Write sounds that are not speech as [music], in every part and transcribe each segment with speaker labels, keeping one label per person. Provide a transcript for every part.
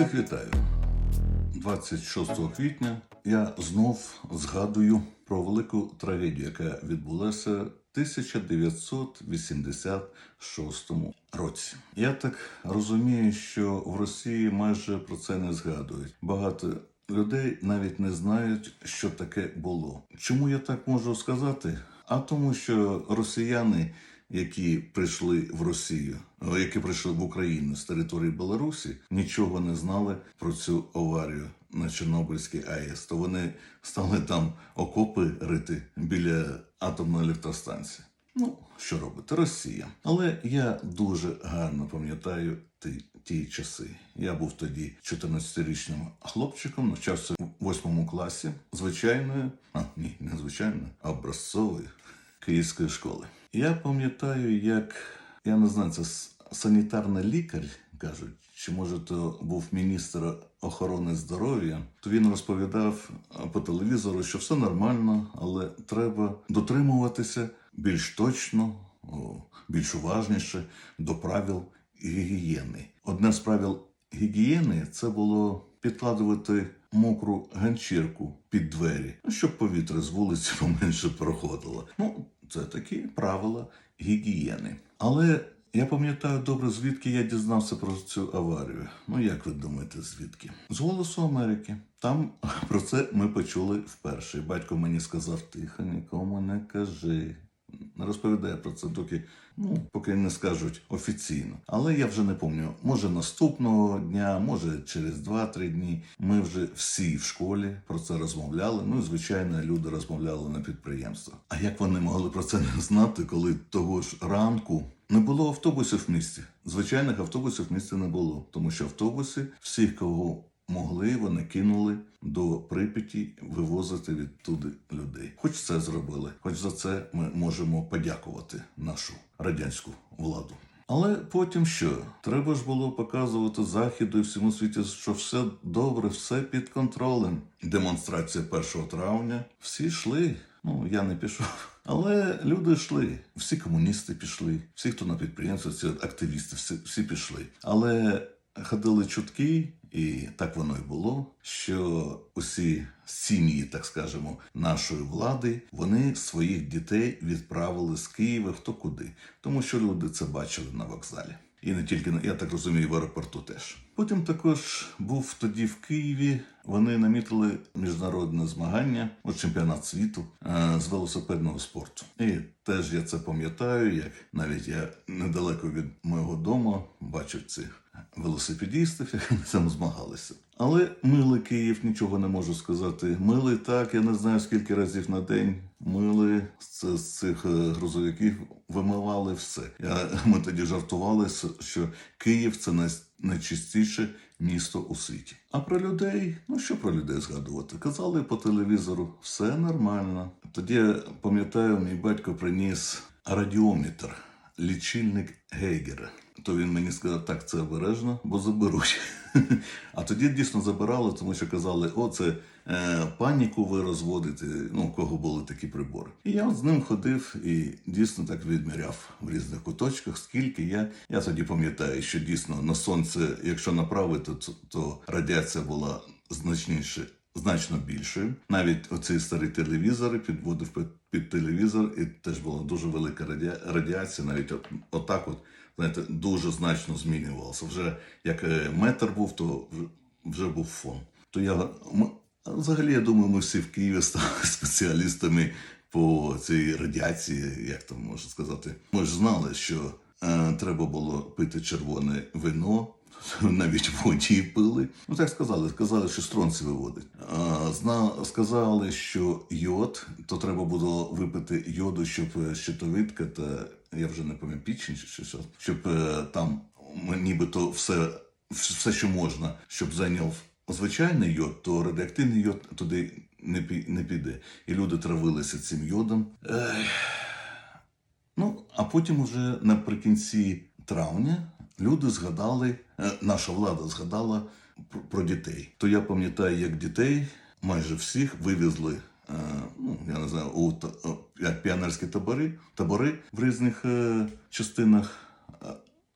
Speaker 1: Всіх вітаю. 26 квітня я знов згадую про велику трагедію, яка відбулася в 1986 році. Я так розумію, що в Росії майже про це не згадують. Багато людей навіть не знають, що таке було. Чому я так можу сказати? А тому, що росіяни які прийшли в Росію, які прийшли в Україну з території Білорусі, нічого не знали про цю аварію на Чорнобильській АЕС. То вони стали там окопи рити біля атомної електростанції. Ну, що робити? Росія. Але я дуже гарно пам'ятаю ті, ті часи. Я був тоді 14-річним хлопчиком, навчався в 8 класі звичайної, а ні, не звичайної, а образцової київської школи. Я пам'ятаю, як я не знаю, це санітарний лікар кажуть, чи може то був міністр охорони здоров'я, то він розповідав по телевізору, що все нормально, але треба дотримуватися більш точно, більш уважніше до правил гігієни. Одне з правил гігієни це було підкладувати мокру ганчірку під двері, ну, щоб повітря з вулиці [laughs] поменше проходило. Ну, це такі правила гігієни. Але я пам'ятаю добре, звідки я дізнався про цю аварію. Ну, як ви думаєте, звідки? З голосу Америки. Там [laughs] про це ми почули вперше. Батько мені сказав: тихо, нікому не кажи. Не розповідає про це доки, ну, поки не скажуть офіційно. Але я вже не пам'ятаю, може наступного дня, може через 2-3 дні. Ми вже всі в школі про це розмовляли. Ну і звичайно, люди розмовляли на підприємствах. А як вони могли про це не знати, коли того ж ранку не було автобусів в місті? Звичайних автобусів в місті не було, тому що автобуси всіх, кого могли, вони кинули до Прип'яті вивозити відтуди людей. Хоч це зробили, хоч за це ми можемо подякувати нашу радянську владу. Але потім що? Треба ж було показувати заходу і всьому світі, що все добре, все під контролем. Демонстрація 1 травня. Всі йшли. Ну, я не пішов. Але люди йшли. Всі комуністи пішли, всі, хто на підприємстві, всі активісти, всі, всі пішли. Але ходили чутки, і так воно і було, що усі сім'ї, так скажемо, нашої влади, вони своїх дітей відправили з Києва хто куди, тому що люди це бачили на вокзалі. І не тільки я так розумію, в аеропорту теж. Потім також був тоді в Києві. Вони намітили міжнародне змагання, от чемпіонат світу е, з велосипедного спорту. І теж я це пам'ятаю, як навіть я недалеко від мого дому бачив цих велосипедістів, як вони там змагалися. Але мили Київ нічого не можу сказати. Мили так, я не знаю скільки разів на день. Мили з, цих е, грузовиків вимивали все. Я, ми тоді жартували, що Київ це найчистіше місто у світі. А про людей, ну що про людей згадувати? Казали по телевізору, все нормально. Тоді я пам'ятаю, мій батько приніс радіометр, лічильник Гейгера. То він мені сказав, так, це обережно, бо заберуть. [laughs] А тоді дійсно забирали, тому що казали, о, це е, паніку ви розводите, ну, у кого були такі прибори. І я от з ним ходив і дійсно так відміряв в різних куточках, скільки я. Я тоді пам'ятаю, що дійсно на сонце, якщо направити, то, то радіація була значніше. Значно більшою. Навіть оці старі телевізори підводив під, під телевізор, і теж була дуже велика радіа- радіація. Навіть от, отак, от, знаєте, дуже значно змінювалося. Вже як е, метр був, то вже був фон. То я ми, взагалі, я думаю, ми всі в Києві стали [laughs] спеціалістами по цій радіації, як там можна сказати. Ми ж знали, що е, треба було пити червоне вино. [laughs] Навіть воді пили. Ну так сказали. Сказали, що стронці виводить. Зна, сказали, що йод, то треба було випити йоду, щоб е, щитовидка та я вже не пам'ятаю пічень чи що, щоб е, там нібито все, все, що можна, щоб зайняв звичайний йод, то радіоактивний йод туди не, пі- не піде. І люди травилися цим йодом. Ех. Ну, а потім уже наприкінці травня люди згадали, е, наша влада згадала про, дітей. То я пам'ятаю, як дітей майже всіх вивезли. е, Ну, я не знаю, у о, як піонерські табори, табори в різних е, частинах, е,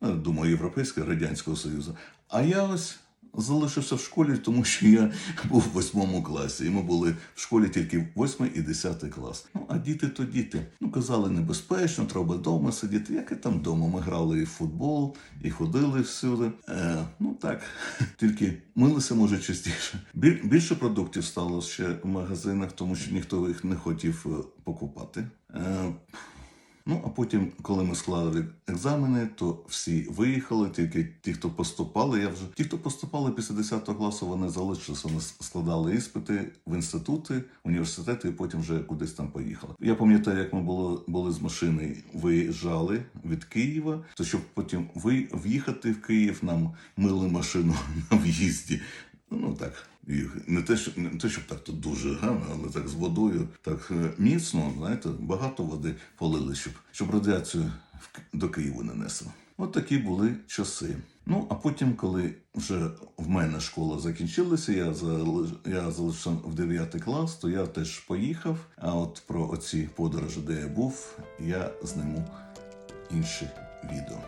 Speaker 1: е, думаю, Європейського Радянського Союзу. А я ось залишився в школі, тому що я був в восьмому класі. І ми були в школі тільки восьмий і десятий клас. Ну а діти то діти. Ну казали, небезпечно, треба вдома сидіти. Як і там вдома? Ми грали і в футбол, і ходили всюди. Е, ну так, [laughs] тільки милися може частіше. Біль- більше продуктів стало ще в магазинах, тому що ніхто їх не хотів е, покупати. Е, Ну, а потім, коли ми склали екзамени, то всі виїхали, тільки ті, хто поступали, я вже ті, хто поступали після 10 класу, вони залишилися, вони складали іспити в інститути, університети, і потім вже кудись там поїхали. Я пам'ятаю, як ми були, були з машини, виїжджали від Києва, то щоб потім ви в'їхати в Київ, нам мили машину [laughs] на в'їзді. Ну так, і не те, що не те, щоб так то дуже гарно, але так з водою, так е, міцно, знаєте, багато води полили, щоб, щоб радіацію до Києва не несло. От такі були часи. Ну а потім, коли вже в мене школа закінчилася, я залиш- я залишився в 9 клас, то я теж поїхав. А от про оці подорожі, де я був, я зніму інші відео.